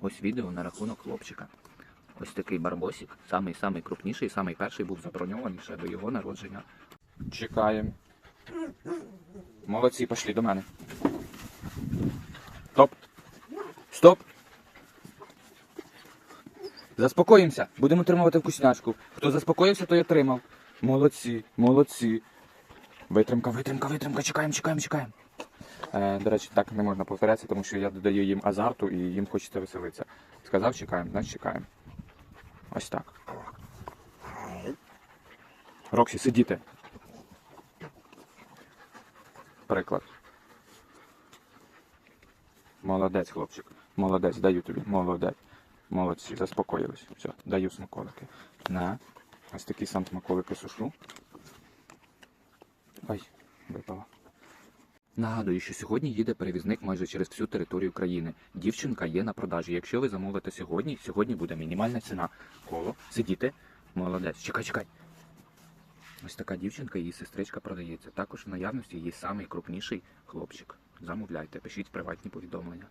Ось відео на рахунок хлопчика. Ось такий барбосик, самий самий крупніший, самий перший був заброньований ще до його народження. Чекаємо. Молодці, пішли до мене. Стоп. Стоп. Заспокоїмося. Будемо отримувати вкусняшку. Хто заспокоївся, той отримав. Молодці, молодці. Витримка, витримка, витримка. Чекаємо, чекаємо, чекаємо. Е, до речі, так не можна повторятися, тому що я додаю їм азарту і їм хочеться веселитися. Сказав, чекаємо, значить чекаємо. Ось так. Роксі, сидіти. Приклад. Молодець, хлопчик. Молодець, даю тобі. Молодець. Молодці, заспокоїлись. Все, даю смаколики. На. Ось такі сам смаколики сушу. Ой, випала. Нагадую, що сьогодні їде перевізник майже через всю територію країни. Дівчинка є на продажі. Якщо ви замовите сьогодні, сьогодні буде мінімальна ціна. Коло, сидіти. Молодець. Чекай, чекай. Ось така дівчинка, її сестричка продається. Також в наявності є самий крупніший хлопчик. Замовляйте, пишіть приватні повідомлення.